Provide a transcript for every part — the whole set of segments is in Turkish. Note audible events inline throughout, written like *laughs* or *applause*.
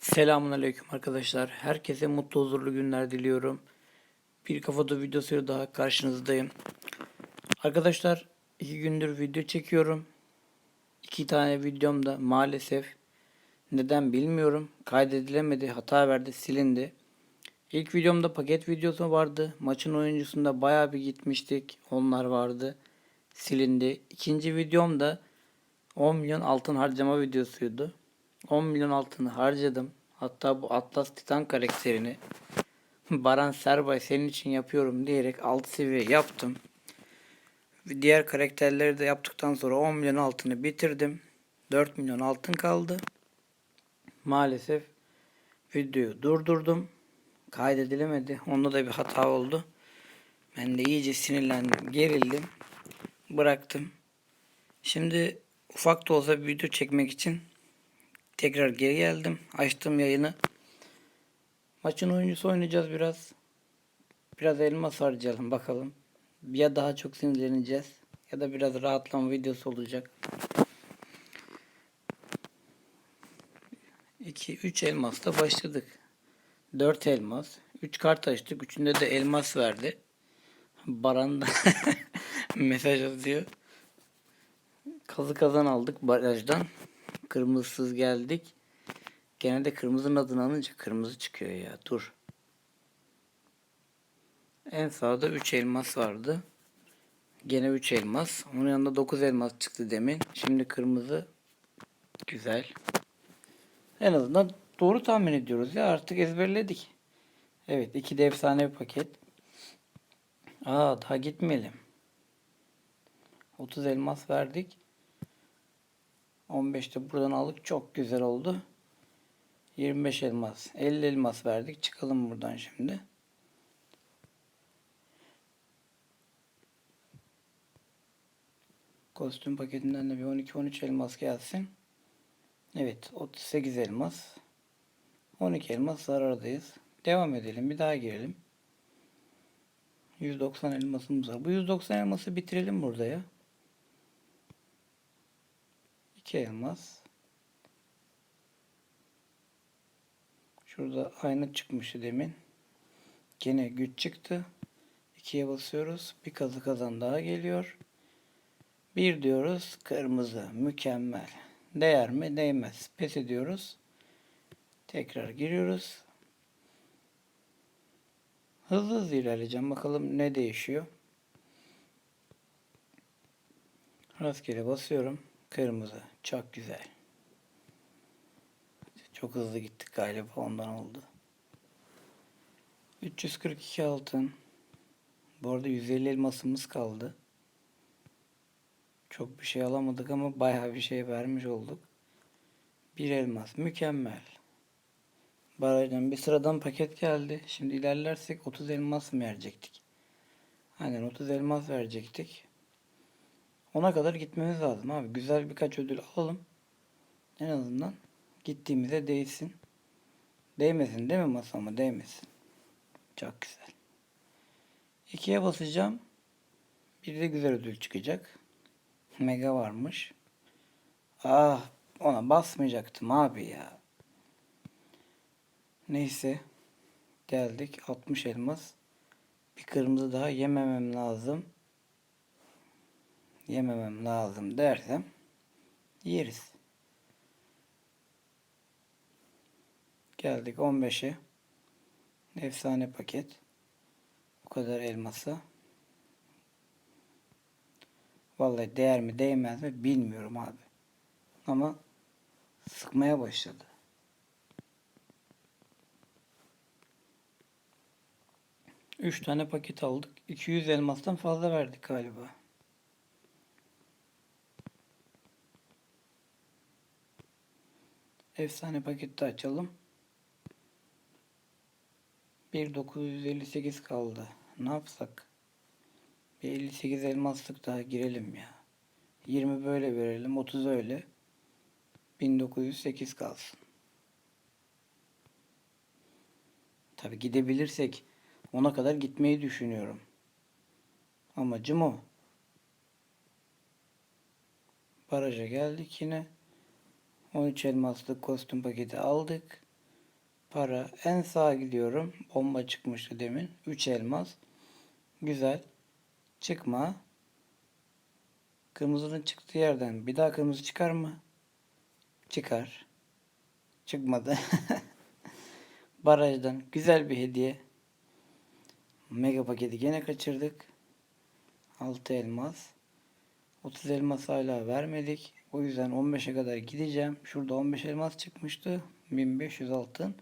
Selamun Aleyküm arkadaşlar. Herkese mutlu huzurlu günler diliyorum. Bir kafada videosuyla daha karşınızdayım. Arkadaşlar iki gündür video çekiyorum. İki tane videom da maalesef neden bilmiyorum. Kaydedilemedi, hata verdi, silindi. İlk videomda paket videosu vardı. Maçın oyuncusunda bayağı bir gitmiştik. Onlar vardı. Silindi. İkinci videom da 10 milyon altın harcama videosuydu. 10 milyon altını harcadım. Hatta bu Atlas Titan karakterini Baran Serbay senin için yapıyorum diyerek 6 seviye yaptım. Diğer karakterleri de yaptıktan sonra 10 milyon altını bitirdim. 4 milyon altın kaldı. Maalesef videoyu durdurdum. Kaydedilemedi. Onda da bir hata oldu. Ben de iyice sinirlendim, gerildim. Bıraktım. Şimdi ufak da olsa bir video çekmek için Tekrar geri geldim. Açtım yayını. Maçın oyuncusu oynayacağız biraz. Biraz elmas harcayalım bakalım. Ya daha çok sinirleneceğiz ya da biraz rahatlama videosu olacak. 2 3 elmasla başladık. 4 elmas. 3 kart açtık. Üçünde de elmas verdi. Baran da *laughs* mesaj atıyor. Kazı kazan aldık barajdan. Kırmızısız geldik. Gene de kırmızının adını alınca kırmızı çıkıyor ya. Dur. En sağda 3 elmas vardı. Gene 3 elmas. Onun yanında 9 elmas çıktı demin. Şimdi kırmızı. Güzel. En azından doğru tahmin ediyoruz ya. Artık ezberledik. Evet. 2 de efsane bir paket. Aa daha gitmeyelim. 30 elmas verdik. 15'te buradan aldık. Çok güzel oldu. 25 elmas. 50 elmas verdik. Çıkalım buradan şimdi. Kostüm paketinden de bir 12-13 elmas gelsin. Evet 38 elmas. 12 elmas zarardayız. Devam edelim. Bir daha girelim. 190 elmasımız var. Bu 190 elması bitirelim burada ya. 2 elmas. Şurada aynı çıkmıştı demin. Gene güç çıktı. 2'ye basıyoruz. Bir kazı kazan daha geliyor. Bir diyoruz. Kırmızı. Mükemmel. Değer mi? Değmez. Pes ediyoruz. Tekrar giriyoruz. Hızlı hızlı ilerleyeceğim. Bakalım ne değişiyor. Rastgele basıyorum. Kırmızı. Çok güzel. Çok hızlı gittik galiba ondan oldu. 342 altın. Bu arada 150 elmasımız kaldı. Çok bir şey alamadık ama bayağı bir şey vermiş olduk. Bir elmas. Mükemmel. Barajdan bir sıradan paket geldi. Şimdi ilerlersek 30 elmas mı verecektik? Aynen 30 elmas verecektik. Ona kadar gitmemiz lazım abi. Güzel birkaç ödül alalım. En azından gittiğimize değsin. Değmesin değil mi masama? Değmesin. Çok güzel. İkiye basacağım. Bir de güzel ödül çıkacak. Mega varmış. Ah ona basmayacaktım abi ya. Neyse. Geldik. 60 elmas. Bir kırmızı daha yememem lazım yememem lazım dersem yeriz. Geldik 15'e. Efsane paket. Bu kadar elması. Vallahi değer mi değmez mi bilmiyorum abi. Ama sıkmaya başladı. Üç tane paket aldık. 200 elmastan fazla verdik galiba. Efsane paketi açalım. 1958 kaldı. Ne yapsak? Bir 58 elmaslık daha girelim ya. 20 böyle verelim. 30 öyle. 1908 kalsın. Tabi gidebilirsek ona kadar gitmeyi düşünüyorum. Amacım o. Baraja geldik yine. 13 elmaslık kostüm paketi aldık. Para. En sağa gidiyorum. Bomba çıkmıştı demin. 3 elmas. Güzel. Çıkma. Kırmızının çıktığı yerden bir daha kırmızı çıkar mı? Çıkar. Çıkmadı. *laughs* Barajdan güzel bir hediye. Mega paketi gene kaçırdık. 6 elmas. 30 elmas hala vermedik. O yüzden 15'e kadar gideceğim. Şurada 15 elmas çıkmıştı. 1500 altın.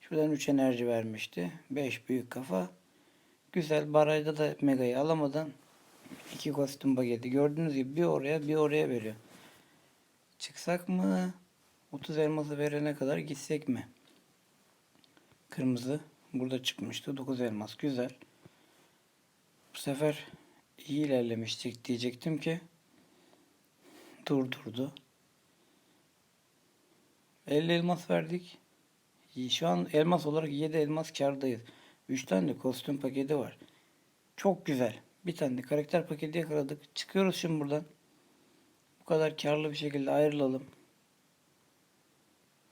Şuradan 3 enerji vermişti. 5 büyük kafa. Güzel. Barajda da megayı alamadan iki kostüm paketi. Gördüğünüz gibi bir oraya bir oraya veriyor. Çıksak mı? 30 elması verene kadar gitsek mi? Kırmızı. Burada çıkmıştı. 9 elmas. Güzel. Bu sefer iyi ilerlemiştik diyecektim ki durdurdu. 50 elmas verdik. Şu an elmas olarak 7 elmas kardayız. 3 tane de kostüm paketi var. Çok güzel. Bir tane de karakter paketi yakaladık. Çıkıyoruz şimdi buradan. Bu kadar karlı bir şekilde ayrılalım.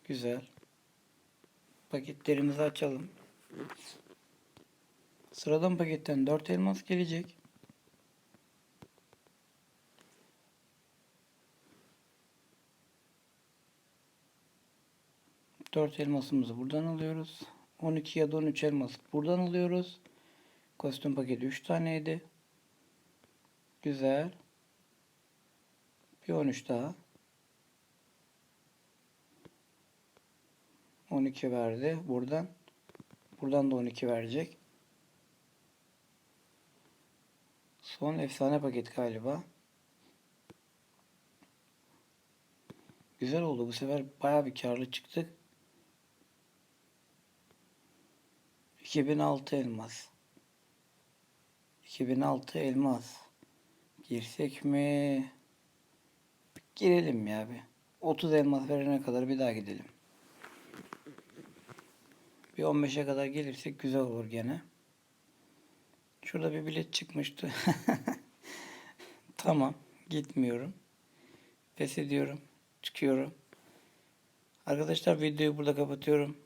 Güzel. Paketlerimizi açalım. Sıradan paketten 4 elmas gelecek. Dört elmasımızı buradan alıyoruz. 12 ya da 13 elmas buradan alıyoruz. Kostüm paketi 3 taneydi. Güzel. Bir 13 daha. 12 verdi buradan. Buradan da 12 verecek. Son efsane paket galiba. Güzel oldu. Bu sefer bayağı bir karlı çıktık. 2006 elmas. 2006 elmas. Girsek mi? Girelim ya bir. 30 elmas verene kadar bir daha gidelim. Bir 15'e kadar gelirsek güzel olur gene. Şurada bir bilet çıkmıştı. *laughs* tamam. Gitmiyorum. Pes ediyorum. Çıkıyorum. Arkadaşlar videoyu burada kapatıyorum.